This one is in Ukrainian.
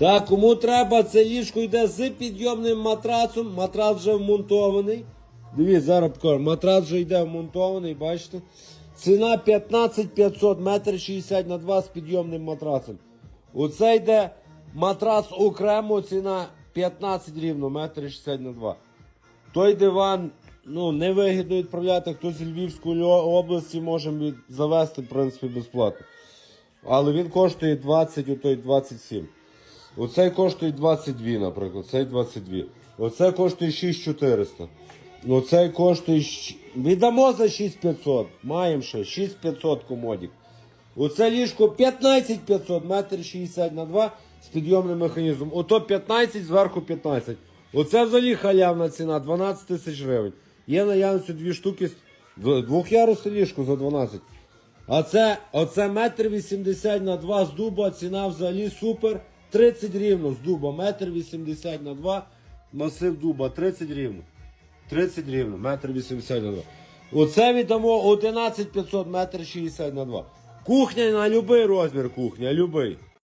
Так, кому треба, це ліжко йде з підйомним матрацом. Матрац вже вмонтований. Дивіться, зараз покажу. Матрац вже йде вмонтований, бачите? Ціна 15 500, метр 60 на 2 з підйомним матрацем. Оце йде матрац окремо, ціна 15 рівно, метр 60 на 2. Той диван, ну, невигідно відправляти, хтось з Львівської області може завести, в принципі, безплатно. Але він коштує 20, отой 27. Оцей коштує 22, наприклад, цей 22. Оце коштує 6400. Оцей коштує. Віддамо за 6500. Маємо ще 6500 комодік. Оце ліжко 15500, метр 60 на 2 з підйомним механізмом. Ото 15, зверху 15. Оце взагалі халявна ціна, 12 тисяч гривень. Є наявності дві штуки, двох'ярусне ліжко за 12. А це, оце метр 80 на 2 з дуба, ціна взагалі супер. 30 рівно з дуба, метр 80 на 2, масив дуба, 30 рівно. 30 рівно, метр 80 на 2. Оце віддамо 11 500, метр 60 на 2. Кухня на будь-який розмір кухня, любий.